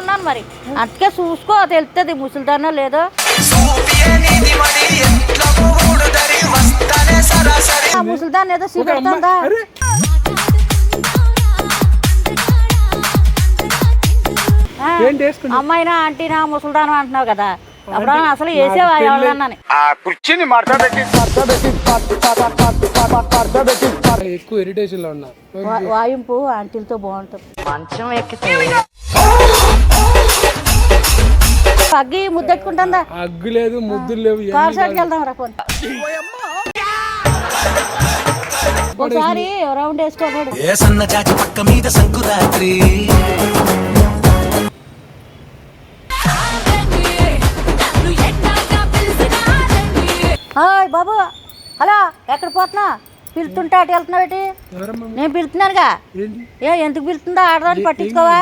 ఉన్నాను మరి. అందుకే చూసుకో తెలుస్తుంది ముసలిదానో లేదో. ఆ ముసలిదాన్ని ఏదో చూపెడుతుందా అమ్మాయినా ఆంటీనా ముసలిదానం అంటున్నావు కదా. అప్పుడు అసలు వేసేవా ఎవరన్నాని ఆ కుర్చీని మడతబెట్టి ఎక్కువ ఇరిటేషన్లో ఉన్నా. వాయింపు ఆంటీలతో బాగుంటుంది. మంచం ఎక్కితే అగ్గి ముద్దెట్టుకుంటుందా? అగ్గు లేదు ముద్దులు లేవు కార్ వెళ్దాం రా పోనీ. ఒకసారి రౌండ్ వేసుకోకూడదు ఏ సన్న చాచి పక్క మీద సంకురాత్రి. హాయ్ బాబు హలో ఎక్కడ పోతున్నా? పిలుతుంటే అటు వెళ్తున్నావు ఏంటి? ఎవరమ్మా? నేను పిలుతున్నానుగా. ఏ ఎందుకు పిలుతుందా ఆడదాన్ని పట్టించుకోవా?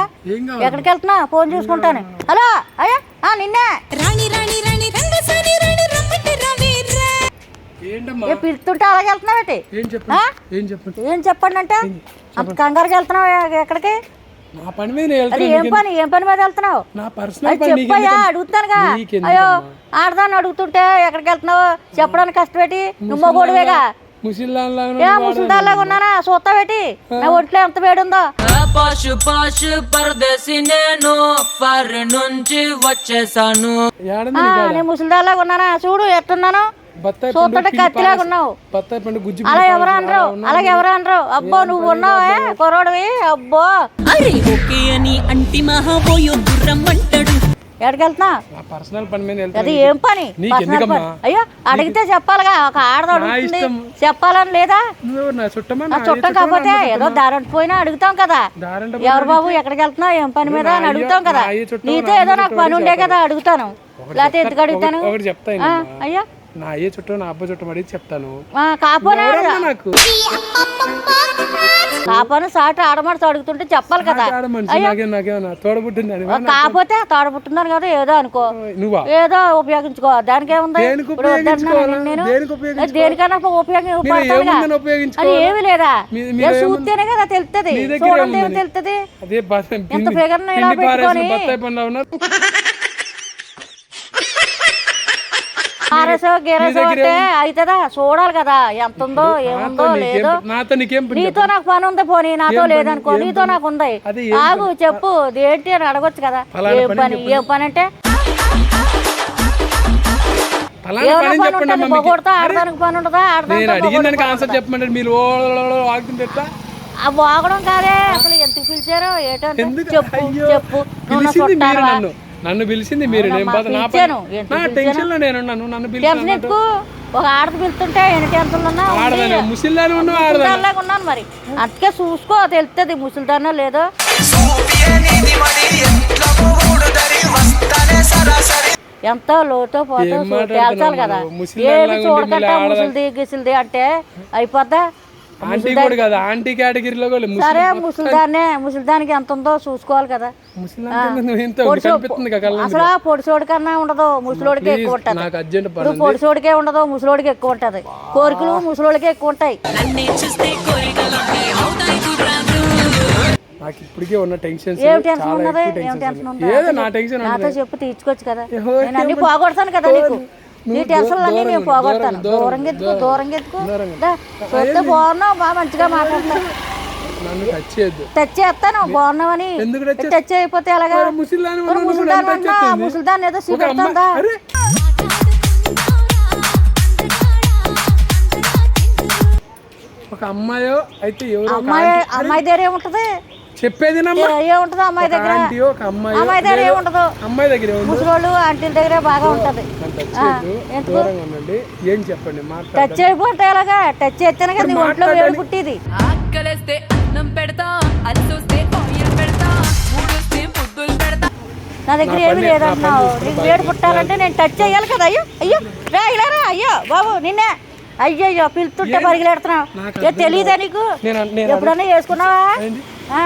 ఎక్కడికి వెళ్తున్నా? ఫోన్ చూసుకుంటాను. హలో అయ్యా ఆ, నిన్నే. ఏ పిలుతుంటే అలాగే వెళ్తున్నావు ఏం చెప్పండి? ఆ? ఏం చెప్పండి? ఏం చెప్పండి. అంటే అంత కంగారుకి వెళ్తున్నావు ఎక్కడికి? నా పని మీద అది ఏం పని? ఏం పని మీద వెళ్తున్నావు? నా పర్సనల్ పని చెప్పయ్యా? అడుగుతానుగా? అయ్యో ఆడదాన్ని అడుగుతుంటే ఎక్కడికి వెళ్తున్నావు? చెప్పడానికి కష్టపెట్టి నువ్వు గొడవేగా ముసిల్లాన్లాగా ఏ ముసలిదాల్లాగా ఉన్నానా? చూస్తావేటి నా ఒంట్లో ఎంత వేడుందో. పాష్ పాష్ పరదేశి నేను. ఫర్ నుంచి వచ్చేసాను? నేను ఉన్నానా? చూడు ఎట్టున్నాను? చూస్తుంటే కత్తిలాగా ఉన్నావు. అలా ఎవరు అనరు. అలాగే ఎవరు అనరు. అబ్బో నువ్వు ఉన్నావే కుర్రోడివి అబ్బో. పర్సనల్ పని మీద అది ఏం పని. అయ్యో అడిగితే చెప్పాలిగా ఒక ఆడది అడుగుతుంది ఇష్టం. చెప్పాలని లేదా? చుట్టం కాకపోతే? ఏదో దారంట పోయినా అడుగుతాం కదా. ఎవరు బాబు ఎక్కడికి వెళ్తున్నావు ఏం పని మీద అని అడుగుతాం కదా. నీతో ఏదో నాకు పని ఉండే కదా అడుగుతాను. లేకపోతే ఎందుకు అడుగుతాను. అయ్యా. నా అయ్యే చుట్టం నా అబ్బ చుట్టం అడిగి చెప్తాను. ఆ, కాపోనా నాకు? కాపోను సాటి ఆడమడితో అడుగుతుంటే చెప్పాలి కదా. నాకే నాకేమన్నా తోడబుట్టింది అని కాకపోతే తోడబుట్టున్నాను కదా ఏదో అనుకో. నువ్వా? ఏదో ఉపయోగించుకో. దానికి ఏముంది? నేను దేనికి ఉపయోగించుకోవాలి? దేనికన్నా అది ఉపయోగించుకోవాలి? ఏమి లేదా? చూస్తేనే కదా తెలుస్తుంది చూడండి ఏమి? తెలుస్తుంది అదే బ- పిండి ఫిగర్ని ఇలా పిండి పారేసిన పెట్టుకొని- బత్తాయి పండ్లా ఉన్నారు ఆర్ఎస్ గీరసో అంటే అవుతుందా చూడాలి కదా ఎంత ఉందో ఏముందో లేదో. నాతో నీకేం పని ఉంది పోనీ నాతో? లేదనుకో నీతో? నాకు ఉంది. ఆగు చెప్పు ఏంటి అని అడగొచ్చు కదా. ఏం పని ఏం పని అంటే? ఫలానా ఏమైనా పని పని చెప్పండి ఉంటుంది అమ్మా మీకు. పొగొడతా ఆడదానికి పని ఉంటుందా నేను ఆడదానికి అడిగిన దానికి ఆన్సర్ చెప్పమంటే మీరు ఎట్లా? ఆ వాగడం కాదే అసలు ఎందుకు పిలిచారో ఎందుకు? చెప్పు చెప్పు. నువ్వు నన్ను పిలిచింది మీరు నేను అవునమ్మా, బాధ నా పిలిచాను. పని- ఎందుకు నా టెన్షన్లో నేను ఉన్నాను నన్ను టెన్షన్ పిలిచాను ఎందుకు ఒక ఆడది పిలుతుంటే ఎన్ని టెన్షన్లు ఉన్నా ఉంది. ఆడదాని ముసిల్లానే ఉన్నావు ఆడదాని ముసలిదానిలాగా ఉన్నాను మరి అందుకే చూసుకో తెలుస్తుంది ముసలిదానో లేదో ఎంతో లోతో పోతో ఏం చూ- మాట్లాడుతున్నావు తేల్చాలి కదా నువ్వు? ముసలిదానిలాగా ఏది ఉండి చూడకుండా మళ్ళీ ఆడదాని- ముసలిది గిసిలిది అంటే అయిపోద్దా ఆంటీ కూడా కదా ఆంటీ కేటగిరీలో కూడా ముసలి సరే ముసలిదాన్నే ముసలిదానికి ఎంత ఉందో చూసుకోవాలి కదా. అసలు పొడిసోడి కన్నా ఉండదు ముసలోడికి ఎక్కువ ఉంటది. ఇప్పుడు పొడిసోడికే ఉండదు ముసలోడికి ఎక్కువ ఉంటది. కోరికలు ముసలోడికి ఎక్కువ ఉంటాయి. నన్నే చూస్తే కోరికలుంటే అవుతాయి కుర్రాదు నాకు ఇప్పటికే ఉన్న టెన్షన్ ఏం టెన్షన్ ఉన్నది? ఏం టెన్షన్ ఉంది? ఏదో నా టెన్షన్ నాతో చెప్పు తీర్చుకోవచ్చు కదా. నేను అన్ని పోగొడతాను కదా నీకు. నీ టెన్షన్లు అన్ని నేను పోగొడతాను. దూరం ఎత్తుకు దూరం ఎత్తుకు చూస్తే బాగున్నావు? బాగా మంచిగా మాట్లాడతాను టచ్ చేస్తాను బాగున్నావని టచ్ అయిపోతే ఎలాగా? ముసలిదాన్ని. ముసలిదాన్ని ఏదో చూపెడుతుందా ఒక అమ్మాయో అయితే అమ్మాయి అమ్మాయి దగ్గర ఏముంటది చెప్పేది ఏముంటది అమ్మాయి దగ్గర? అమ్మాయి అమ్మాయి దగ్గర ఏముంటది అమ్మాయి దగ్గర ఏముంది? ముసలోళ్ళు ఆంటీల దగ్గర బాగా ఉంటది. ఏం చెప్పండి? టచ్ అయిపోతే ఎలాగా? టచ్ చేస్తేనే కదా నీ ఒంట్లో వేడి పుట్టిది. ఆకలేస్తే అన్నం పెడతా అలసొస్తే ఆయిల్ పెడతా ముద్దులు పెడతా. నా దగ్గర ఏమీ లేదంటున్నావు నీకు వేడి పుట్టాలంటే నేను టచ్ చేయాలి కదా? అయ్యో అయ్యో రా ఇలా రా అయ్యో బాబు నిన్నే. అయ్యో అయ్యో పిలుతుంటే పరిగెడుతున్నావు ఏ తెలియదా నీకు? నేను నేను ఎప్పుడన్నా వేసుకున్నావా?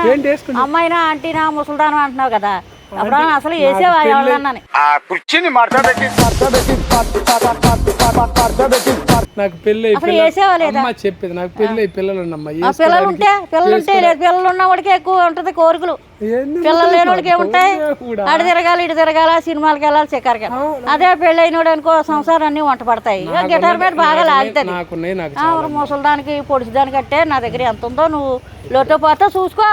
ఏంటి? ఆ, అమ్మాయినా ఆంటీనా ముసలిదానం అంటున్నావు కదా అప్పుడు అసలు వేసేవా ఎవరన్నాను నాకు పెళ్ళి అసలు లేదా అమ్మ చెప్పేది నాకు పెళ్ళి పిల్లలు ఉన్నమ్మా పిల్లలు ఉంటే పిల్లలు ఉంటే లేదు పిల్లలు ఉన్న వాడికి ఎక్కువ ఉంటది కోరికలు. ఏంది పిల్లలు లేని వాడికి ఏముంటాయి? కూడా. అటు తిరగాలి ఇటు తిరగాల సినిమాలకి వెళ్ళాలి చిక్కరికి అదే పెళ్ళి అయినోడు అనుకో సంసారం అన్ని వంట పడతాయి. గిటార్ మీద బాగా లాగుతుంది. నాకు ముసలిదానికి పొడిచిదానికి అంటే నా దగ్గర ఎంత ఉందో నువ్వు లోతో పోతా చూసుకో.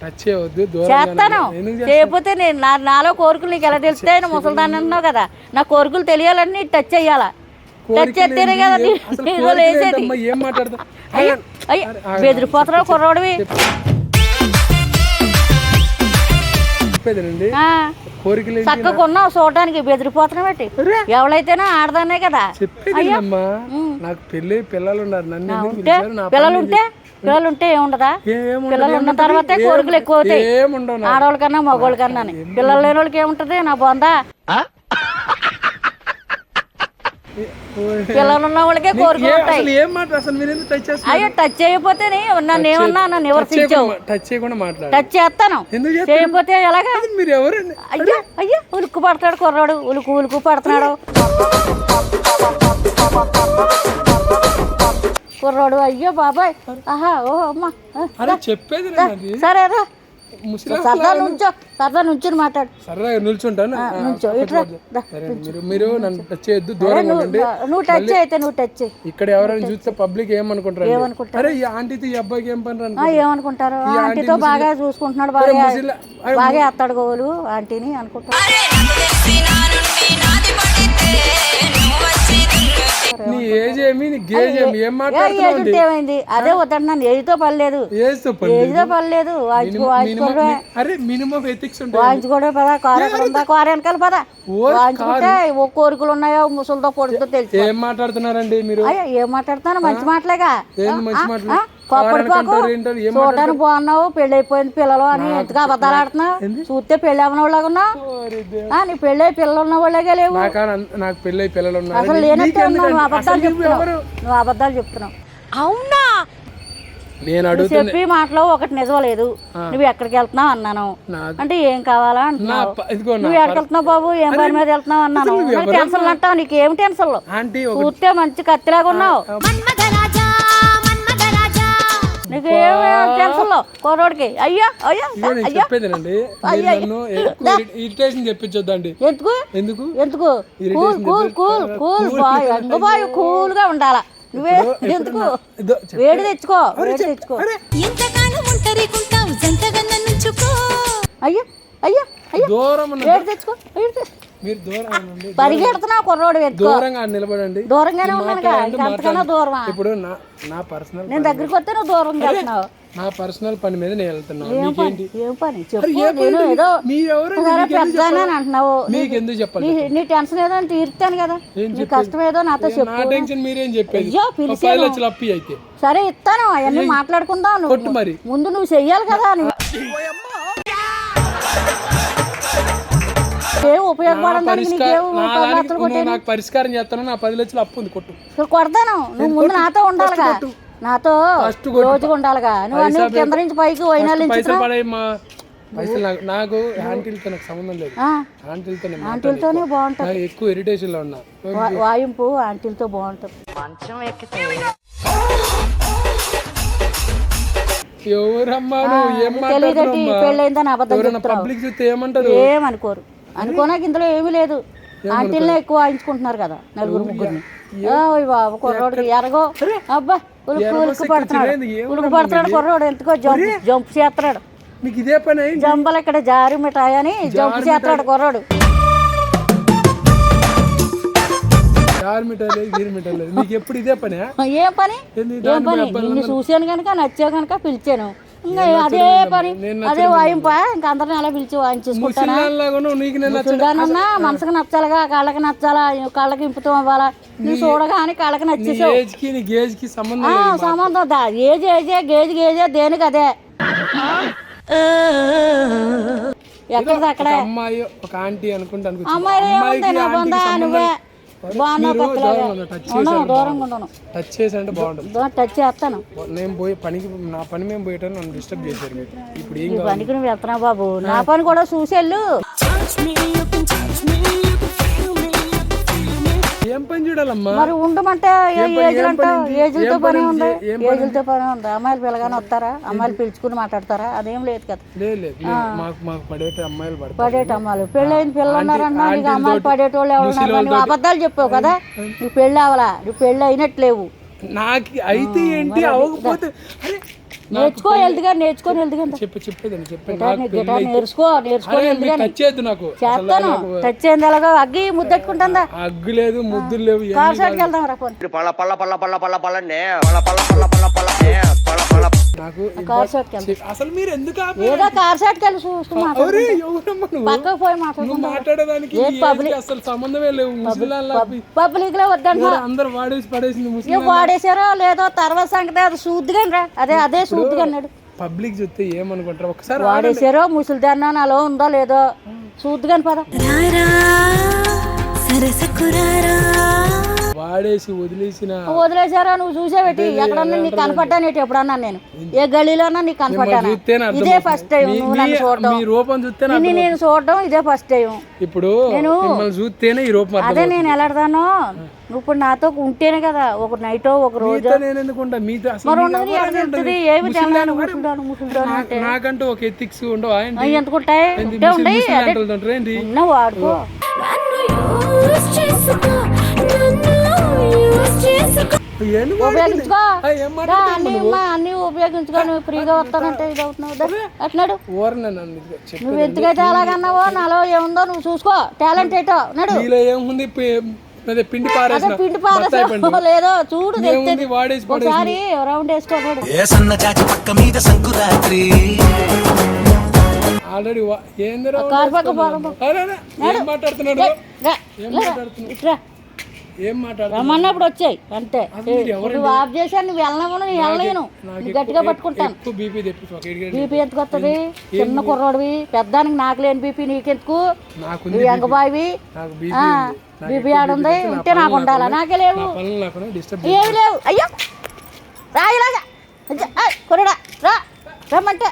టచ్ చేయవద్దు దూరం చేస్తాను. చేయకపోతే నేను నా నాలో కోరికలు నీకు ఎలా తెలిస్తే నువ్వు ముసలిదాన్ని అన్నావు కదా. నా కోరికలు తెలియాలని టచ్ చెయ్యాలా టచ్ చేస్తేనే కదా నీలో లేచేది. ఏం మాట్లాడతా అయ్యో అయ్యో బెదిరిపోతున్నావు కుర్రోడివి. కోరికలు ఏంటి? చక్కగా ఉన్నావు చూడటానికి బెదిరిపోతున్నావు బట్టి ఎవరైతేనా ఆడదానే కదా. నాకు పెళ్ళి పిల్లలు ఉన్నారు. నన్ను పిల్లలు ఉంటే పిల్లలు ఉంటే ఏముండదా పిల్లలు ఉన్న? తర్వాతే కోరికలు ఎక్కువ అవుతాయి. ఆడవాళ్ళ కన్నా మగవాళ్ళ కన్నా పిల్లలు లేని వాళ్ళకి ఏముంటది? నా బొందా? పిల్లలు ఉన్న వాళ్ళకే కోరికలు ఏ- ఉంటాయి. అయ్యో టచ్ చేయకపోతే నన్ను ఏమన్నా నన్ను నివర్తించావు టచ్ చేయకుండా మాట్లాడు. టచ్ చేస్తాను? చేయకపోతే ఎలాగా? మీరు ఎవరండి అయ్యో అయ్యో ఉలుక్కు పడతాడు కుర్రాడు. ఉలుకు ఉలుకు పడుతున్నాడు. కుర్రాడు. అయ్యో బాబాయ్. ఆహా ఓ అమ్మా. చెప్పేది సరే రా. సరదా నుంచో సరదా నుంచుని మాట్లాడు. సరదాగా నిల్చుంటాను? నుంచో. అండి. మీరు మీరు నన్ను టచ్ చేయొద్దు దూరంగా ఉండండి. నువ్వు టచ్ అయితే నువ్వు టచ్ ఇక్కడ ఎవరైనా చూస్తే పబ్లిక్ ఏమనుకుంటారు ఏమనుకుంటారు? అరే ఈ ఆంటీతో ఈ అబ్బాయికి ఏం పని ఏమనుకుంటారు? ఆంటీతో బాగా చూసుకుంటున్నాడు బాగా బాగా ఎత్తాడు గోలు ఆంటీని అనుకుంటారు. నీ ఏజ్ ఏమి నీ గేజ్ ఏమి? ఏం మాట్లాడుతున్నావు ఏమైంది? అదే వద్దన్నాను ఏజ్తో పర్లేదు. ఏజ్ చెప్పండి ఏజ్తో పర్లేదు. అరే మినిమం ఎథిక్స్ ఉంటాయి వాయించుకోవడం పదా కారు వెనకాల పదా. ఓ వాయించుకుంటే ఓ కోరికలు ఉన్నాయో ముసలితో పొడుతో తెలుసు ఏం మాట్లాడుతున్నారండి మీరు? ఏం మాట్లాడుతాను మంచి మాటలేగా? మంచి మాటలు? చూడటానికి బాగున్నావు పెళ్ళి అయిపోయింది పిల్లలు అని ఎంతగా అబద్ధాలు ఆడుతున్నావు? చూస్తే పెళ్ళి అవ్వని వాళ్ళగా ఉన్నావు? ఆ, నీ పెళ్ళి అయి పిల్లలు ఉన్న వాళ్ళగా లేవు? నాకా నాకు పెళ్ళై పిల్లలు ఉన్నారు అసలు లేనట్టే ఉన్నావు నువ్వు అబద్ధాలు చెప్తున్నావు. నువ్వు అబద్ధాలు చెప్తున్నావు. నేను నువ్వు అడుగుతున్నా చెప్పి మాటలో ఒకటి నిజం లేదు. నువ్వు ఎక్కడికి వెళ్తున్నావు అన్నాను. అంటే ఏం కావాలా అంటున్నావు? నువ్వు ఎక్కడికి వెళ్తున్నావు బాబు? ఏం పని మీద వెళ్తున్నావు అన్నాను. టెన్షన్ అంటావు? నీకు ఏం టెన్షన్లు ఆంటీ ఒక చూస్తే మంచి కత్తిలాగా ఉన్నావు. నీకు ఏం టెన్షన్లు? కుర్రోడికి అయ్యో అయ్యో అయ్యో. చెప్పేదేనండి. నన్ను ఇరిటేషన్ చెప్పించొద్దండి ఎందుకు? ఎందుకు? ఎందుకు? Cool cool cool cool boy ఎందుకు బాయ్. కూల్గా ఉండాలా? నువ్వే ఎందుకు? వేడి తెచ్చుకో వేడి తెచ్చుకో. ఎంతకాలం ఒంటరికుంటావు జంటగా నన్నుంచుకో అయ్యో అయ్యో అయ్యో. దూరం వేడి తెచ్చుకో వేడి తెచ్చుకో. మీరు దూరం ఉండండి పరిగెడుతున్నావు కుర్రోడు దూరంగా నిలబడండి. దూరంగానే ఉన్నాను కదా మాట్లాడండి, ఇంకంతకన్నా దూరమా? ఇప్పుడు నా నా పర్సనల్ నేను దగ్గరికి వస్తే నువ్వు దూరంగా వెళ్తున్నావు. నా పర్సనల్ పని మీద నేను వెళ్తున్నాను. ఏం పని? మీకేంటి ఏం పని? చెప్పు నేను ఏదో మీరెవరు? సరే పెద్దానే అని అంటున్నావు. మీకు ఎందుకు చెప్పాలి? నీ టెన్షన్ ఏదో అని తీరుతాను కదా. నీ కష్టం ఏదో నాతో నా చెప్పు. టెన్షన్ మీరేం చెప్పేది? అయ్యో ఒక పది పిలిచాను లక్షలు అప్పి అయితే. సరే ఇస్తాను. అవన్నీ మాట్లాడుకుందాం నువ్వు. మరి. ముందు నువ్వు చెయ్యాలి కదా నువ్వు. నీకేం నా పది దానికి లక్షలు నువ్వు నాకు పరిష్కారం చేస్తాను నా పది లక్షలు అప్పు ఉంది కొట్టు. ఇక్కడ కొడతాను. నువ్వు ముందు నాతో ఉండాలిగా. నాతో కొట్టు. రోజుగా ఉండాలిగా. నువ్వు అన్ని కింద నుంచి పైకి పైసలు పైసలు నాకు నాకు ఆంటీలతో నాకు సంబంధం లేదు. ఆంటీలతో నేను ఆంటీలతోనే బాగుంటుంది. నాకు ఎక్కువ ఇరిటేషన్లో ఉన్నా. వా- వాయింపు ఆంటీలతో బాగుంటుంది. ఎవరమ్మా నువ్వు? ఏం తెలియదట్టి మాట్లాడుతున్నావు పెళ్ళైందని అబద్ధం ఎవరైనా పబ్లిక్ చూస్తే ఏమంటారు? ఏమనుకోరు. అనుకోనాక ఇందులో ఏమీ లేదు. ఆంటీలనే ఎక్కువ వాయించుకుంటున్నారు కదా నలుగురు ముగ్గురిని. బాబు కుర్రోడు ఎరగో. అబ్బా ఉలుకు ఉలుకు పడుతున్నాడు? ఏం ఉలుకు పడుతున్నాడు కుర్రోడు. ఎంతకో జంప్ జంప్ చేస్తున్నాడు. నీకు ఇదే పని జంబలు ఇక్కడ జారి మిఠాయి అని జంప్ చేస్తున్నాడు కుర్రోడు. గీర్ ఎప్పుడు ఇదే పని? ఏం పని? ఏం పని? నిన్ను చూశాను కనుక నచ్చావు కనుక పిలిచాను. ఇంకా అదే పని అదే వాయింపా ఇంకా అందరిని అలా పిలిచి వాయించేసుకుంటానా చూడానన్నా మనసుకు నచ్చాలిగా కళ్ళకి నచ్చాలా కళ్ళకి ఇంపుతాం అవ్వాలా? నువ్వు చూడగానే కళ్ళకి నచ్చేసావు. సంబంధం ఏజ్ ఏజే గేజ్ గేజే దేనికి అదే? అక్కడే? అమ్మాయి ఒక ఆంటీ అనుకుంటా బొందా నువ్వే. టచ్ ఉండను చేసి దూరంగా ఉండను. టచ్ చేసి అంటే బాగుంటుంది టచ్ చేస్తాను. నేను పోయి పనికి నా పని మేము పోయేటాను నన్ను డిస్టర్బ్ చేశారు మీరు. ఇప్పుడు ఏం పనికి నువ్వు వెళ్తున్నావు బాబు. నా పని కూడా చూసేళ్ళు. ఏం పని చూడాలమ్మా? మరి ఉండమంటే ఏం పని- ఏజ్లు ఏం అంటావు పని ఉంది? ఏజ్లతో పని ఉంది? ఏజ్లతో పని ఉంది? అమ్మాయిలు పిల్లగానే వస్తారా? అమ్మాయిలు పిలుచుకుని మాట్లాడతారా? అదేం లేదు కదా. మాకు మాకు పడేట అమ్మాయిలు పడతారు. పడేట అమ్మాయిలు. పెళ్ళైన పిల్లలు ఉన్నారన్నా నీకు అమ్మాయిలు పడేటోళ్ళు ఎవరు ఉన్నారు? నువ్వు అబద్ధాలు చెప్పావు కదా? నీ పెళ్ళి అవలా నీ పెళ్ళి అయినట్లేవు. నాకు అయితే ఏంటి? అవ్వకపోతే నేర్చుకో వెళ్తుగా నేర్చుకొని వెళ్తుగా చెప్పు చెప్పేదండి చెప్పండి గిటార్ నేర్చుకో టచ్ చేయొద్దు నాకు చేస్తాను టచ్ అగ్గి ముద్దెట్టుకుంటుందా అగ్గు లేదు ముద్దులు లేవు కార్ సైడ్కి వెళ్దాం రా పళ్ళ పళ్ళ పళ్ళ పళ్ళ పళ్ళ పళ్ళనే పళ్ళ పళ్ళ పళ్ళ పళ్ళ పళ్ళనే పళ్ళ పళ్ళ నాకు కార్ వెళ్దాం అసలు మీరు ఎందుకు ఏదో కార్ ఎవరమ్మా నువ్వు పక్కకు పోయి ఏజ్కి అసలు సంబంధమే లేవు. పబ్లిక్లో వద్దంటున్నా అందరు వాడేసి పడేసింది వాడేసారో లేదో తర్వాత సంగతి అది సూద్దుగాని రా. అదే అదే సూద్దుగన్నాడు పబ్లిక్ చూస్తే ఏమనుకుంటారు? ఒకసారి వాడేసారో ముసలిదాన్న నాలో ఉందో లేదో సూద్దుగాని పద. రారా సరసకురారా వాడేసి వదిలేసిన వదిలేసారో నువ్వు చూసేవేటి? ఎక్కడన్నా నీకు కనపడ్డానేటి ఎప్పుడన్నా నేను? ఏ గలీలోనా నీకు కనపడ్డానా? ఇదే ఫస్ట్ టైం నువ్వు నన్ను చూడడం. మీ రూపం చూస్తేనే నిన్ను నేను చూడడం ఇదే ఫస్ట్ టైం ఇప్పుడు మిమ్మల్ని చూస్తేనే ఈ రూపం అర్థం అదే నేను ఎలాడతాను నువ్వు ఇప్పుడు నాతో ఉంటేనే కదా ఒక నైటో ఒక రోజు. నేను నాకంటూ ఒక ఎథిక్స్ ఉండవు? ఎందుకుంటాయి? ఉంటే వాడుకో. ఉపయోగించుకో. ఏం అన్ని ఉపయోగించుకో. నువ్వు ఫ్రీగా వస్తానంటే ఇది అవుతున్నావు. దా, అట్నాడు. ఓరనే నన్ను ఇదిగో చెప్పు నువ్వు ఎందుకైతే అలాగన్నావో నాలో ఏముందో నువ్వు చూసుకో. టాలెంట్ ఏంటో నడు ఏముంది? పిండి పిండి లేదో చూడు ఒకసారి రౌండ్ వేసుకోనాడు ఏ సన్న చాచి పక్క మీద సంకురాత్రి ఆల్రెడీ ఏందిరా కారు పక్క ఏం మాట్లాడుతున్నాడు? రా, రమ్మన్నప్పుడు వచ్చాయి అంతే. నువ్వు ఆఫ్ చేశాను నువ్వు వెళ్ళను నేను వెళ్ళలేను. గట్టిగా పట్టుకుంటాను. బీపీ ఎందుకు వస్తుంది చిన్న కుర్రోడివి పెద్దానికి నాకు లేని బీపీ నీకెందుకు? నువ్వు ఎంగబాయివి బీపీ ఆడుంది ఉంటే నాకు ఉండాలా నాకే లేవు. ఏమి లేవు? అయ్యో! రాయలాగా! కొరడా రా. రమ్మంటే.